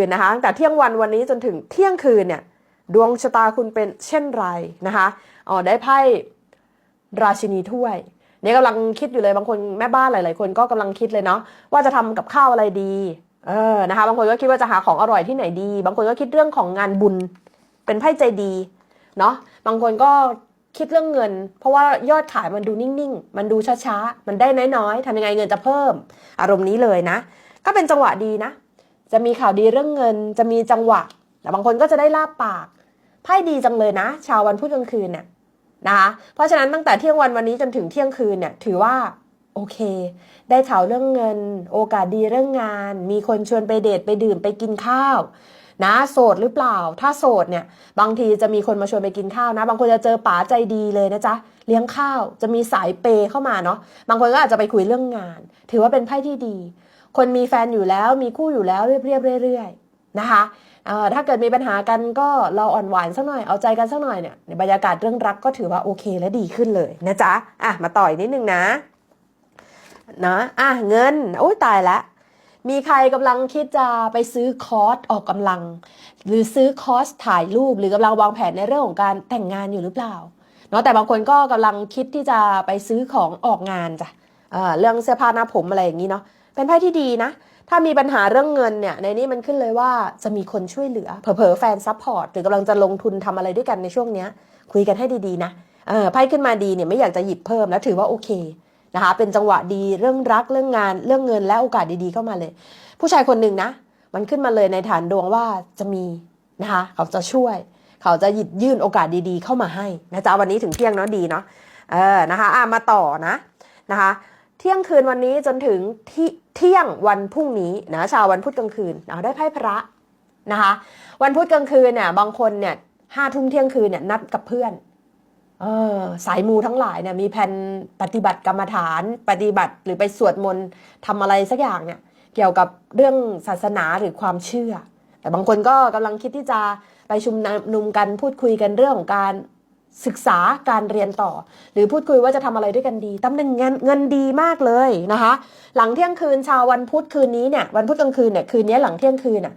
คืนนะคะตั้งแต่เที่ยงวันวันนี้จนถึงเที่ยงคืนเนี่ยดวงชะตาคุณเป็นเช่นไรนะคะอ๋อได้ไพ่ราชินีถ้วยเนี่ยกำลังคิดอยู่เลยบางคนแม่บ้านหลาย ๆ คนก็กำลังคิดเลยเนาะว่าจะทำกับข้าวอะไรดีเออนะคะบางคนก็คิดว่าจะหาของอร่อยที่ไหนดี บางคนก็คิดเรื่องของงานบุญเป็นไพ่ใจดีเนาะบางคนก็คิดเรื่องเงิน เพราะว่ายอดขายมันดูนิ่ง ๆ มันดูช้า ๆ มันได้น้อย ๆทำยังไงเงินจะเพิ่ม อารมณ์นี้เลยนะ ก็เป็นจังหวะดีนะ จะมีข่าวดีเรื่องเงิน จะมีจังหวะ แต่บางคนก็จะได้ลาบปาก ไพ่ดีจังเลยนะ ชาววันพุธกลางคืนเนี่ยนะคะ เพราะฉะนั้นตั้งแต่เที่ยงวันวันนี้จนถึงเที่ยงคืนเนี่ยถือว่าโอเค ได้ข่าวเรื่องเงิน โอกาสดีเรื่องงาน มีคนชวนไปเดทไปดื่มไปกินข้าว นะ โสดหรือเปล่า ถ้าโสดเนี่ย บางทีจะมีคนมาชวนไปกินข้าวนะ บางคนจะเจอป๋าใจดีเลยนะจ๊ะ เลี้ยงข้าว จะมีสายเปย์เข้ามาเนาะ บางคนก็อาจจะไปคุยเรื่องงาน ถือว่าเป็นไพ่ที่ดี คนมีแฟนอยู่แล้วมีคู่อยู่แล้วเรียบๆเรื่อยๆนะคะถ้าเกิดมีปัญหากันก็เราอ่อนหวานสักหน่อยเอาใจกันสักหน่อยเนี่ยในบรรยากาศเรื่องรักก็ถือว่าโอเคและดีขึ้นเลยนะจ๊ะอะมาต่ออีกนิดนึงนะนะอะเงินโอ้ยตายแล้วมีใครกำลังคิดจะไปซื้อคอร์สออกกำลัง หรือซื้อคอร์สถ่ายรูปหรือกำลังวางแผนในเรื่องของการแต่งงานอยู่หรือเปล่าเนาะแต่บางคนก็กำลังคิดที่จะไปซื้อของออกงานจ้ะเรื่องเสื้อผ้าหน้าผมอะไรอย่างนี้เนาะ เป็นไพ่ที่ดีนะ ถ้ามีปัญหาเรื่องเงินเนี่ย ในนี้มันขึ้นเลยว่าจะมีคนช่วยเหลือ เผลอๆแฟนซัพพอร์ตหรือกำลังจะลงทุนทำอะไรด้วยกันในช่วงเนี้ย คุยกันให้ดีๆนะเออไพ่ขึ้นมาดีเนี่ยไม่อยากจะหยิบเพิ่มแล้วถือว่าโอเคนะคะ เป็นจังหวะดีเรื่องรักเรื่องงานเรื่องเงินและโอกาสดีๆเข้ามาเลย ผู้ชายคนหนึ่งนะ มันขึ้นมาเลยในฐานดวงว่าจะมีนะคะ เขาจะช่วย เขาจะหยิบยื่นโอกาสดีๆ เข้ามาให้นะจ๊ะวันนี้ถึงเที่ยงเนาะดีเนาะเออนะคะอะมาต่อนะนะคะ ที่ยงคืนวันนี้จนถึงที่เที่ยงวันพรุ่งนี้นะชาววันพุธกลางคืนเอาได้ไพ่พระนะคะ วันพุธกลางคืนเนี่ยบางคนเนี่ยห้าทุ่มเที่ยงคืนเนี่ยนัดกับเพื่อนเออสายมูทั้งหลายเนี่ยมีแผนปฏิบัติกรรมฐาน ปฏิบัติหรือไปสวดมนต์ทำอะไรสักอย่างเนี่ยเกี่ยวกับเรื่องศาสนาหรือความเชื่อ แต่บางคนก็กำลังคิดที่จะไปชุมนุมกันพูดคุยกันเรื่องของการ ศึกษาการเรียนต่อ หรือพูดคุยว่าจะทำอะไรด้วยกันดีตำแหน่งเงินเงินดีมากเลยนะคะ หลังเที่ยงคืนชาววันพุธคืนนี้เนี่ยวันพุธกลางคืนเนี่ยคืนนี้หลังเที่ยงคืนอะ